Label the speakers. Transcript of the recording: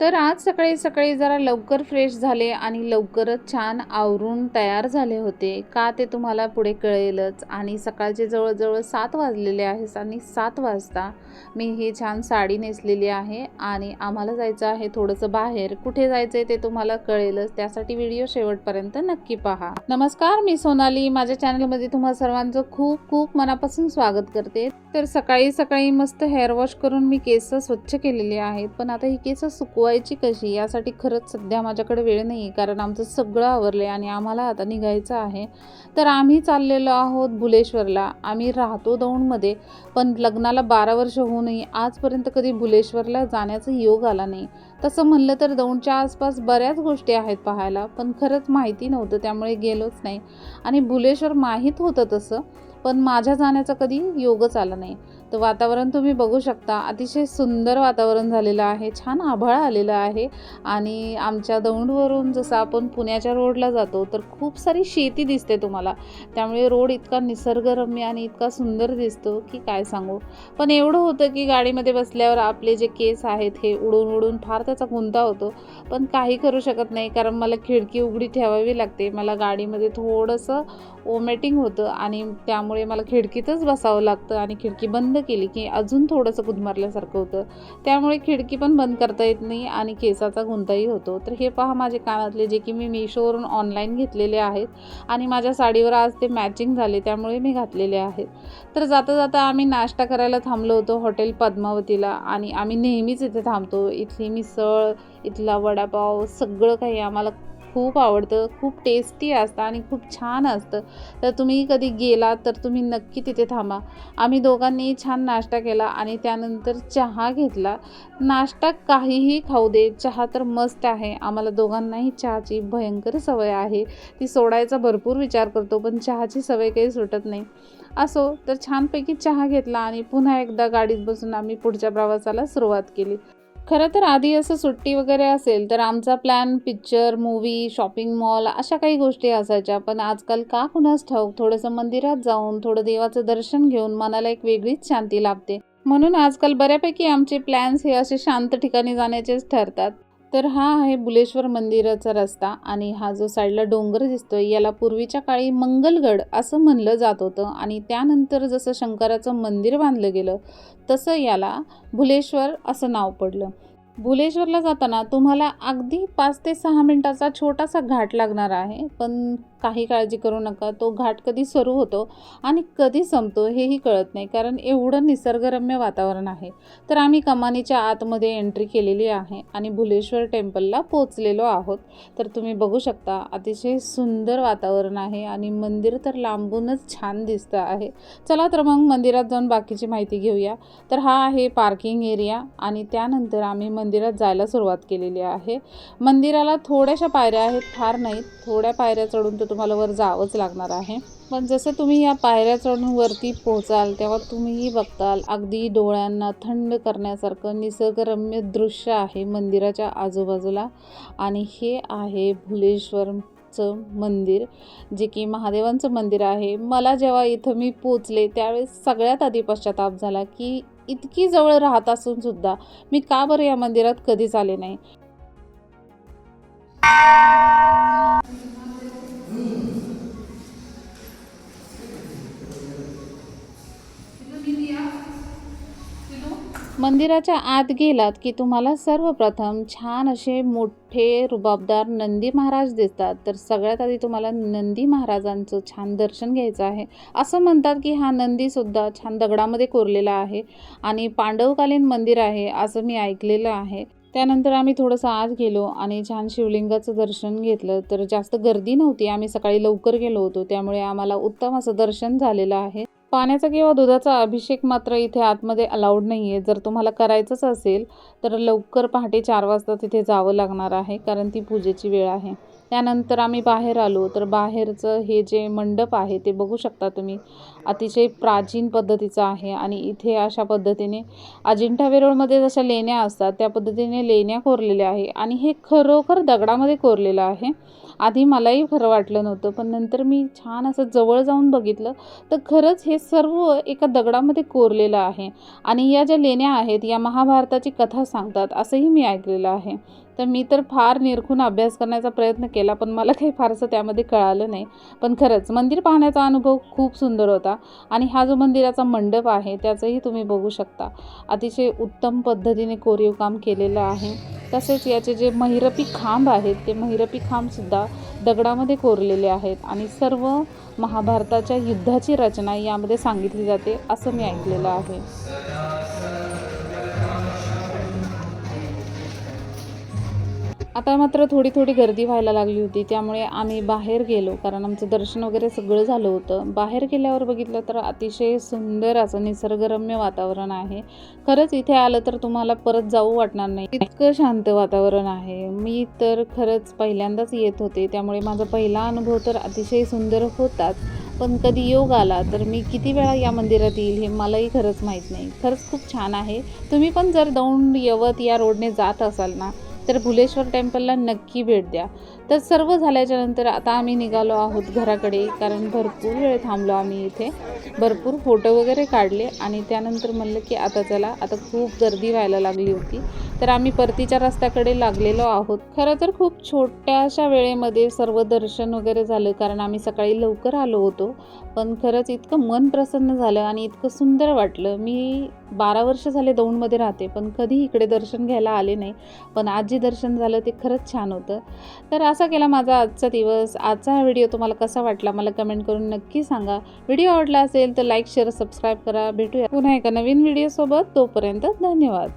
Speaker 1: तर आज सकाळी सकाळी जरा लवकर फ्रेश झाले आणि लवकरच छान आवरून तयार झाले होते. का ते तुम्हाला पुढे कळेलच. आणि सकाळचे जवळजवळ सात वाजलेले आहेत आणि सात वाजता मी ही छान साडी नेसलेली आहे आणि आम्हाला जायचं आहे थोडंसं बाहेर. कुठे जायचं आहे ते तुम्हाला कळेलच. त्यासाठी व्हिडिओ शेवटपर्यंत नक्की पहा. नमस्कार मी सोनाली. माझ्या चॅनलमध्ये तुम्हा सर्वांचं खूप खूप मनापासून स्वागत करते. तर सकाळी सकाळी मस्त हेअर वॉश करून मी केस स्वच्छ केलेली आहेत. पण आता ही केस सुकवायची कशी? यासाठी खरंच सध्या माझ्याकडे वेळ नाही कारण आमचं सगळं आवरलं आहे आणि आम्हाला आता निघायचं आहे. तर आम्ही चाललेलो आहोत भुलेश्वरला आम्ही राहतो दौंडमध्ये पण लग्नाला बारा वर्ष होऊनही आजपर्यंत कधी भुलेश्वरला जाण्याचा योग आला नाही. तसं म्हणलं तर दौंडच्या आसपास बऱ्याच गोष्टी आहेत पाहायला पण खरंच माहिती नव्हतं त्यामुळे गेलोच नाही. आणि भुलेश्वर माहीत होतं तसं. पण माझ्या जाण्याचा कधी योगच आला नाही. तर वातावरण तुम्ही बघू शकता. अतिशय सुंदर वातावरण झालेलं आहे. छान आभाळ आलेलं आहे. आणि आमच्या दौंडवरून जसं आपण पुण्याच्या रोडला जातो तर खूप सारी शेती दिसते तुम्हाला. त्यामुळे रोड इतका निसर्गरम्य आणि इतका सुंदर दिसतो की काय सांगू. पण एवढं होतं की गाडीमध्ये बसल्यावर आपले जे केस आहेत हे उडून उडून फार त्याचा गुंता होतो. पण काही करू शकत नाही कारण मला खिडकी उघडी ठेवावी लागते. मला गाडीमध्ये थोडंसं ओमेटिंग होतं आणि त्यामुळे मला खिडकीतच बसावं लागतं आणि खिडकी बंद केली की अजून थोडंसं गुदमरल्यासारखं होतं. त्यामुळे खिडकी पण बंद करता येत नाही आणि केसाचा गुंताही होतो. तर हे पहा माझे कानातले जे की मी मिशोवरून ऑनलाईन घेतलेले आहेत आणि माझ्या साडीवर आज ते मॅचिंग झाले त्यामुळे मी घातलेले आहेत. तर जाता जाता आम्ही नाश्ता करायला थांबलो होतो हॉटेल पद्मावतीला आणि आम्ही नेहमीच इथे थांबतो. इथली मिसळ इथला वडापाव सगळं काही आम्हाला खूप आवडतं खूप टेस्टी असतं आणि खूप छान असतं. तर तुम्ही कधी गेलात तर तुम्ही नक्की तिथे थांबा. आम्ही दोघांनी छान नाश्ता केला आणि त्यानंतर चहा घेतला. नाश्ता काहीही खाऊ दे चहा तर मस्त आहे. आम्हाला दोघांनाही चहाची भयंकर सवय आहे. ती सोडायचा भरपूर विचार करतो पण चहाची सवय काही सुटत नाही. असो तर छानपैकी चहा घेतला आणि पुन्हा एकदा गाडीत बसून आम्ही पुढच्या प्रवासाला सुरुवात केली. खरं तर आधी असं सुट्टी वगैरे असेल तर आमचा plan picture movie shopping mall अशा काही गोष्टी असायच्या. पण आजकाल का कुणास ठाऊक? थोडंसं मंदिरात जाऊन थोडं देवाचं दर्शन घेऊन मनाला एक वेगळीच शांती लाभते. म्हणून आजकाल बऱ्यापैकी आमचे प्लॅन्स हे असे शांत ठिकाणी जाण्याचेच ठरतात. तर हा आहे बुलेश्वर मंदिराचा रस्ता आणि हा जो साईडला डोंगर दिसतोय याला पूर्वीच्या काळी मंगलगड असं म्हणलं जात होतं आणि त्यानंतर जसं शंकराचं मंदिर बांधलं गेलं तसं याला भुलेश्वर असं नाव पडलं. भुलेश्वरला जाताना तुम्हाला अगदी पाच ते सहा मिनटाचा छोटासा घाट लागणार आहे. पण काही काळजी करू नका तो घाट कधी सुरू होतो आणि कधी संपतो हेही कळत नाही कारण एवढं निसर्गरम्य वातावरण आहे. तर आम्ही कमानीच्या आतमध्ये एंट्री केलेली आहे आणि भुलेश्वर टेम्पलला पोचलेलो आहोत. तर तुम्ही बघू शकता अतिशय सुंदर वातावरण आहे आणि मंदिर तर लांबूनच छान दिसतं आहे. चला तर मग मंदिरात जाऊन बाकीची माहिती घेऊया. तर हा आहे पार्किंग एरिया आणि त्यानंतर आम्ही मंदिर मंदिरात जायला सुरुवात केलेली आहे. मंदिराला थोड्याशा पायऱ्या आहेत फार नाहीत. थोड्या पायऱ्या चढून तर तुम्हाला वर जावंच लागणार आहे. पण जसं तुम्ही या पायऱ्या चढून वरती पोहोचाल तेव्हा तुम्हीही बघताल अगदी डोळ्यांना थंड करण्यासारखं निसर्गरम्य दृश्य आहे मंदिराच्या आजूबाजूला. आणि हे आहे भुलेश्वरचं मंदिर जे की महादेवांचं मंदिर आहे. मला जेव्हा इथं मी पोचले त्यावेळेस सगळ्यात आधी पश्चाताप झाला की इतकी जवळ राहत असून सुद्धा मी का बरं या मंदिरात कधीच आले नाही? मंदिराच्या आत गेलात की तुम्हाला सर्वप्रथम छान असे मोठे रुबाबदार नंदी महाराज दिसतात. तर सगळ्यात आधी तुम्हाला नंदी महाराजांचं छान दर्शन घ्यायचं आहे. असं म्हणतात की हा नंदीसुद्धा छान दगडामध्ये कोरलेला आहे आणि पांडवकालीन मंदिर आहे असं मी ऐकलेलं आहे. त्यानंतर आम्ही थोडंसं आत गेलो आणि छान शिवलिंगाचं दर्शन घेतलं. तर जास्त गर्दी नव्हती. आम्ही सकाळी लवकर गेलो होतो. त्यामुळे आम्हाला उत्तम असं दर्शन झालेलं आहे. पाण्याचा किंवा दुधाचा अभिषेक मात्र इथे आतमध्ये अलाउड नाही आहे जर तुम्हाला करायचंच असेल तर लवकर पहाटे चार वाजता तिथे जावं लागणार आहे कारण ती पूजेची वेळ आहे. त्यानंतर आम्ही बाहेर आलो. तर बाहेरचं हे जे मंडप आहे ते बघू शकता तुम्ही. अतिशय प्राचीन पद्धतीचं आहे आणि इथे अशा पद्धतीने अजिंठा वेरूळमध्ये जशा लेण्या असतात त्या पद्धतीने लेण्या कोरलेल्या आहे आणि हे खरोखर दगडामध्ये कोरलेलं आहे. आधी मलाही खरं वाटलं नव्हतं पण नंतर मी छान असं जवळ जाऊन बघितलं. तर खरंच हे सर्व एका दगडामध्ये कोरलेलं आहे आणि या ज्या लेण्या आहेत या महाभारताची कथा सांगतात असंही मी ऐकलेलं आहे. तर मी तर फार निरखून अभ्यास करण्याचा प्रयत्न केला पण मला काही फारसं त्यामध्ये कळालं नाही. पण खरंच मंदिर पाहण्याचा अनुभव खूप सुंदर होता आणि हा जो मंदिराचा मंडप आहे त्याचंही तुम्ही बघू शकता. अतिशय उत्तम पद्धतीने कोरीवकाम केलेलं आहे. तसेच याचे जे महिरपी खांब आहेत ते महिरपी खांबसुद्धा दगडामध्ये कोरलेले आहेत आणि सर्व महाभारताच्या युद्धाची रचना यामध्ये सांगितली जाते असं मी ऐकलेलं आहे. आता मात्र थोडी थोडी गर्दी व्हायला लागली होती त्यामुळे आम्ही बाहेर गेलो कारण आमचं दर्शन वगैरे सगळं झालं होतं. बाहेर गेल्यावर बघितलं तर अतिशय सुंदर असं निसर्गरम्य वातावरण आहे. खरंच इथे आलं तर तुम्हाला परत जाऊ वाटणार नाही. इतकं शांत वातावरण आहे. मी तर खरंच पहिल्यांदाच येत होते त्यामुळे माझा पहिला अनुभव तर अतिशय सुंदर होताच. पण कधी योग आला तर मी किती वेळा या मंदिरात येईल हे मलाही खरंच माहीत नाही. खरंच खूप छान आहे. तुम्ही पण जर दौंड यवत या रोडने जात असाल ना तर भुलेश्वर टेम्पलला नक्की भेट द्या. तर सर्व झाल्याच्यानंतर आता आम्ही निघालो आहोत घराकडे कारण भरपूर वेळ थांबलो आम्ही इथे. भरपूर फोटो वगैरे काढले आणि त्यानंतर म्हणलं की आता चला आता खूप गर्दी व्हायला लागली होती. तर आम्ही परतीच्या रस्त्याकडे लागलेलो आहोत. खरं तर खूप छोट्याशा वेळेमध्ये सर्व दर्शन वगैरे झालं कारण आम्ही सकाळी लवकर आलो होतो. पण खरंच इतकं मन प्रसन्न झालं आणि इतकं सुंदर वाटलं. मी बारा वर्ष झाले दौंडमध्ये राहते पण कधी इकडे दर्शन घ्यायला आले नाही. पण आज जे दर्शन झालं ते खरंच छान होतं. तर असा केला माझा आजचा दिवस. आजचा हा व्हिडिओ तुम्हाला कसा वाटला मला कमेंट करून नक्की सांगा. व्हिडिओ आवडला असेल तर लाईक शेअर सबस्क्राईब करा. भेटूया पुन्हा एका नवीन व्हिडिओसोबत. तोपर्यंत धन्यवाद.